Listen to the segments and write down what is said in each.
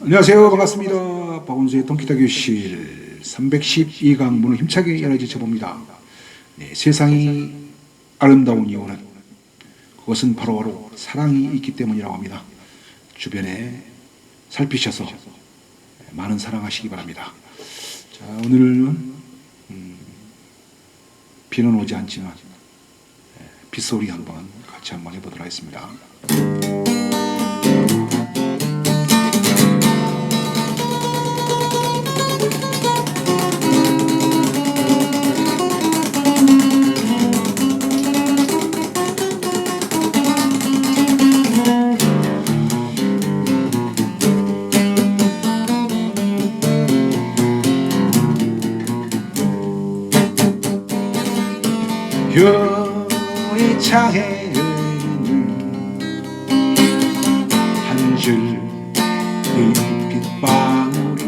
안녕하세요. 반갑습니다. 박원수의 통기타 교실 312강 문을 힘차게 열어지 쳐 봅니다. 네, 세상이 아름다운 이유는 그것은 바로 바로 사랑이 있기 때문이라고 합니다. 주변에 살피셔서 많은 사랑하시기 바랍니다. 자, 오늘은 음, 비는 오지 않지만 예, 빗소리 한번 같이 한번 해보도록 하겠습니다. 한줄 빛방울은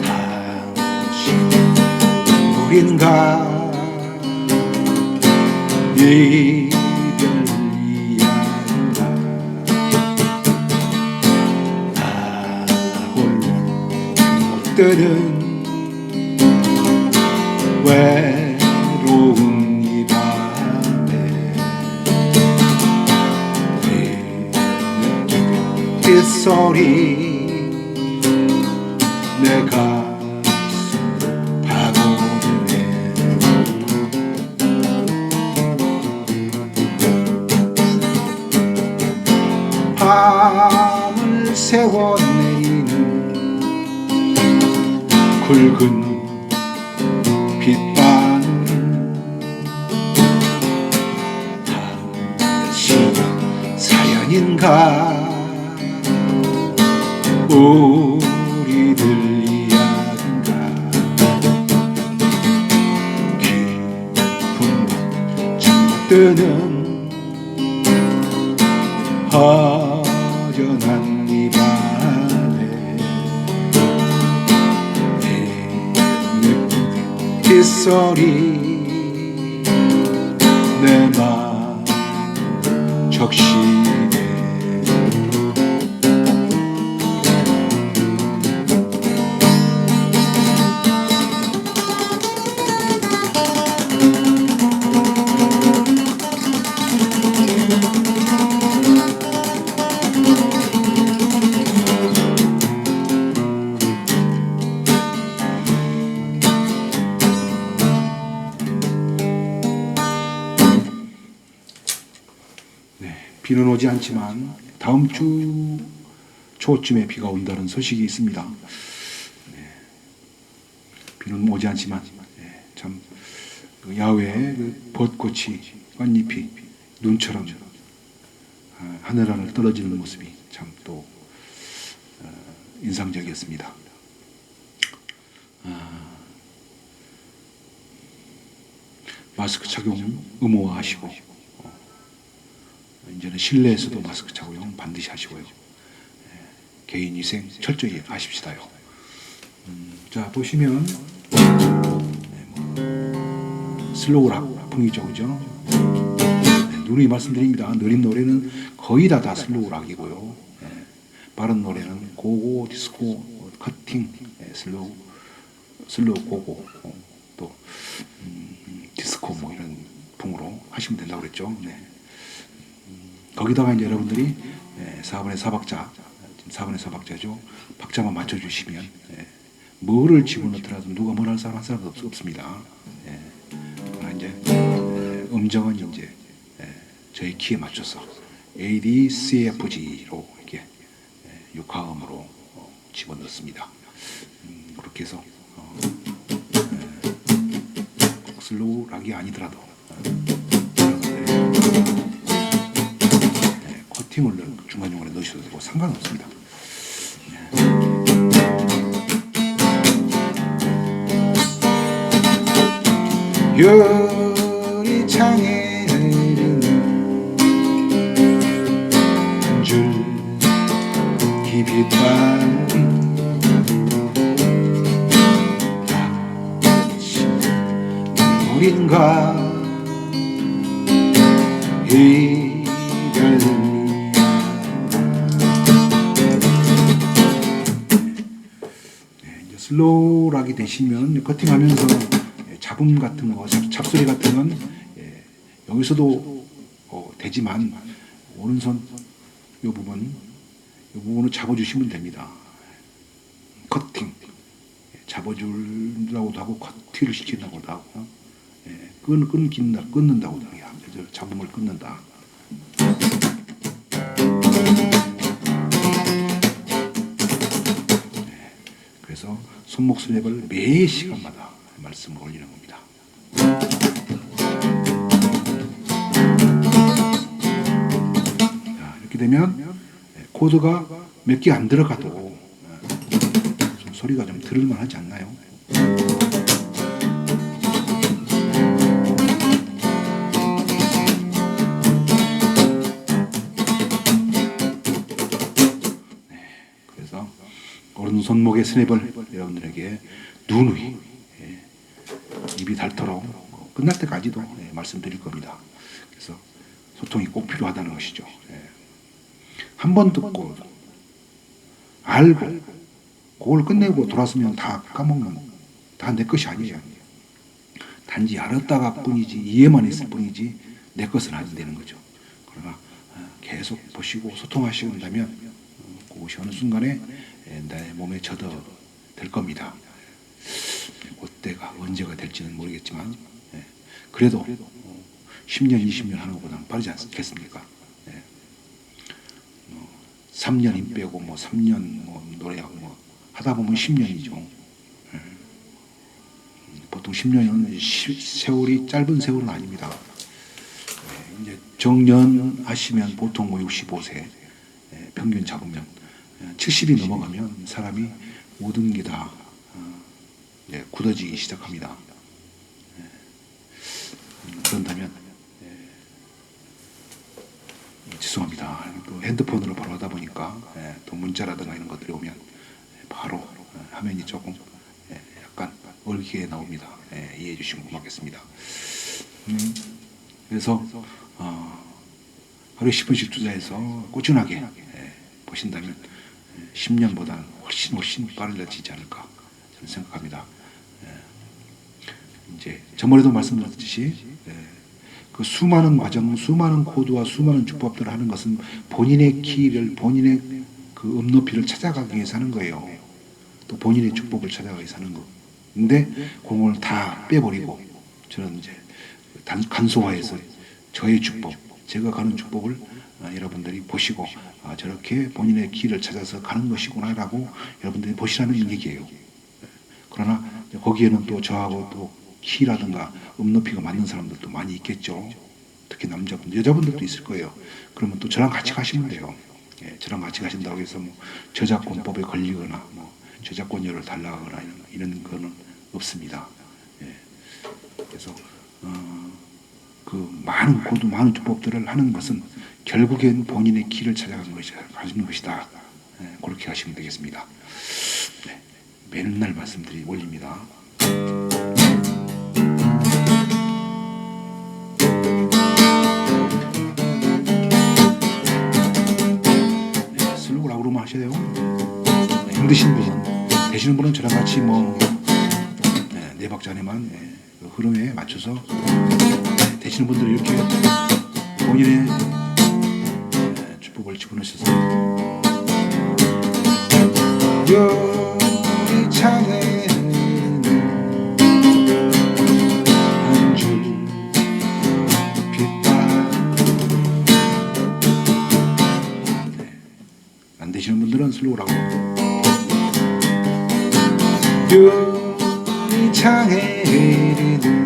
당신 우린가 이별 이야기가 나 홀로 못 들은 외 소리 내 가슴 파고드네. 밤을 새워 내리는 굵은 빛바늘. 당신 사연인가 우리들 이야기인가 깊은 밤 뜨는 허전한 이 밤에 빗소리 내맘 적시 네, 비는 오지 않지만 다음 주 초쯤에 비가 온다는 소식이 있습니다. 네, 비는 오지 않지만 네, 참그 야외에 그 벚꽃이 꽃잎이 눈처럼 아, 하늘 하늘 떨어지는 모습이 참 또 인상적이었습니다. 아, 마스크 착용 의무화하시고 어, 실내에서도 마스크 착용 반드시 하시고요. 예, 개인 위생 철저히 하십시다요. 음, 자 보시면 네, 뭐, 슬로우 락 풍이죠, 그죠? 네, 누누이 말씀드립니다. 느린 노래는 거의 다 다 슬로우 락이고요. 예, 빠른 노래는 고고, 디스코, 뭐, 커팅, 예, 슬로우, 슬로우 고고, 어, 또 음, 디스코 뭐 이런 풍으로 하시면 된다고 그랬죠. 네. 거기다가 이제 여러분들이 예, 4분의 4박자, 4분의 4박자죠. 박자만 맞춰주시면 예, 뭐를 집어넣더라도 누가 뭐라 할 사람 한 사람도 없, 없습니다. 예, 그러나 이제 예, 음정은 이제 예, 저희 키에 맞춰서 A, D, C, F, G로 이렇게 예, 육하음으로 어, 집어넣습니다. 음, 그렇게 해서 어, 예, 꼭 슬로우 락이 아니더라도 넣- 중간중간에 넣으셔도 되고 상관없습니다. 네. 유리창에 흐르는 깊이밤 당신 눈물인가 이 슬로우락이 되시면 커팅하면서 예, 잡음 같은 거, 잡, 잡소리 같은 건 예, 여기서도 어, 되지만 오른손 이 부분, 이 부분을 잡아주시면 됩니다. 커팅, 예, 잡아주려고도 하고 커팅을 시킨다고도 하고, 예, 끊 끊긴다, 끊는다고도 하고, 잡음을 끊는다. 그래서 손목 스냅을 매 시간마다 말씀을 올리는 겁니다. 자, 이렇게 되면 코드가 몇 개 안 들어가도 좀 소리가 좀 들을만 하지 않나요? 손목의 스냅을 여러분들에게 누누이 예, 입이 닳도록 뭐 끝날 때까지도 예, 말씀드릴 겁니다. 그래서 소통이 꼭 필요하다는 것이죠. 예. 한번 듣고 알고 그걸 끝내고 돌아서면 다 까먹는 다 내 것이 아니에요. 단지 알았다가 뿐이지 이해만 했을 뿐이지 내 것은 아니 되는 거죠. 그러나 어, 계속 보시고 소통하시는다면 어, 그것이 어느 순간에 예, 내 몸에 젖어 들 겁니다. 그때가 언제가 될지는 모르겠지만 예, 그래도 어, 10년, 20년 하는 것보다는 빠르지 않겠습니까? 예. 뭐 3년 힘 빼고 뭐 3년 뭐 노래하고 뭐 하다 보면 10년이죠. 예. 보통 10년은 세월이 짧은 세월은 아닙니다. 예, 이제 정년 하시면 보통 뭐 65세 예, 평균 잡으면 70이 넘어가면 사람이 모든 게다 어, 예, 굳어지기 시작합니다. 예, 음, 그런다면 예, 죄송합니다. 또 핸드폰으로 바로 하다 보니까 예, 또 문자라든가 이런 것들이 오면 예, 바로 어, 화면이 조금 예, 약간 얼기게 나옵니다. 예, 이해해 주시면 고맙겠습니다. 음, 그래서 어, 하루에 10분씩 투자해서 꾸준하게 예, 보신다면 10년보다는 훨씬 훨씬 빨라지지 않을까 저는 생각합니다. 예, 이제 저번에도 말씀드렸듯이 예, 그 수많은 과정, 수많은 코드와 수많은 주법들을 하는 것은 본인의 키를 본인의 그 음높이를 찾아가기 위해서 하는 거예요. 또 본인의 주법을 찾아가기 위해서 하는 거. 근데 그걸 다 빼버리고 저는 이제 단, 간소화해서 저의 주법, 제가 가는 주법을 아, 여러분들이 보시고 아, 저렇게 본인의 길을 찾아서 가는 것이구나라고 여러분들이 보시라는 얘기예요. 그러나 거기에는 또 저하고 또 키라든가 음높이가 맞는 사람들도 많이 있겠죠. 특히 남자분들, 여자분들도 있을 거예요. 그러면 또 저랑 같이 가시면 돼요. 예, 저랑 같이 가신다고 해서 뭐 저작권법에 걸리거나 뭐 저작권료를 달라거나 이런, 이런 거는 없습니다. 예, 그래서 어, 그 많은 고도 많은 주법들을 하는 것은 결국엔 본인의 길을 찾아가는 것이다. 예, 그렇게 하시면 되겠습니다. 네, 맨날 말씀드리 올립니다. 네, 슬로우라고 그러면 하셔야 돼요. 네, 힘드신 분은 되시는 분은 저랑 같이 뭐 네, 네 박자 안에만 네, 그 흐름에 맞춰서 네, 되시는 분들 이렇게 본인의 네, 주법을 집어넣으셔서. 요리창에 한줄 빛발 네, 안 되시는 분들은 슬로우라고. 요리창에 흐르는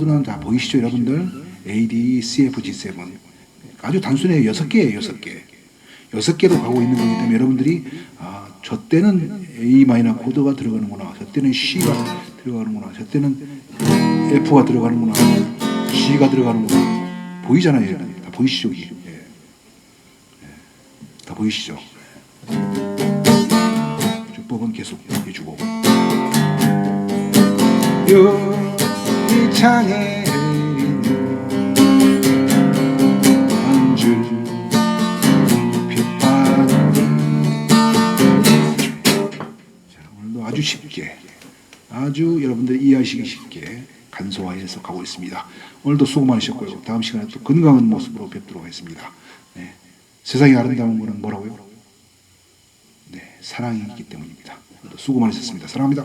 코드는 다 보이시죠 여러분들? A, D, C, F, G7 아주 단순해요. 여섯 개예요 여섯 개. 여섯 개로 가고 있는 거기 때문에 여러분들이 아, 저 때는 A 마이너 코드가 들어가는구나. 저 때는 C가 들어가는구나. 저 때는 F가 들어가는구나. G가 들어가는구나. 보이잖아요 다 보이시죠 여기? 예. 예. 다 보이시죠? 주법은 계속 해주고. 요 이 창에 아주 쉽게 아주 여러분들이 이해하시기 쉽게 간소화해서 가고 있습니다. 오늘도 수고 많으셨고요. 다음 시간에 또 건강한 모습으로 뵙도록 하겠습니다. 네. 세상의 아름다운 것은 뭐라고요? 네, 사랑이 있기 때문입니다. 수고 많으셨습니다. 사랑합니다.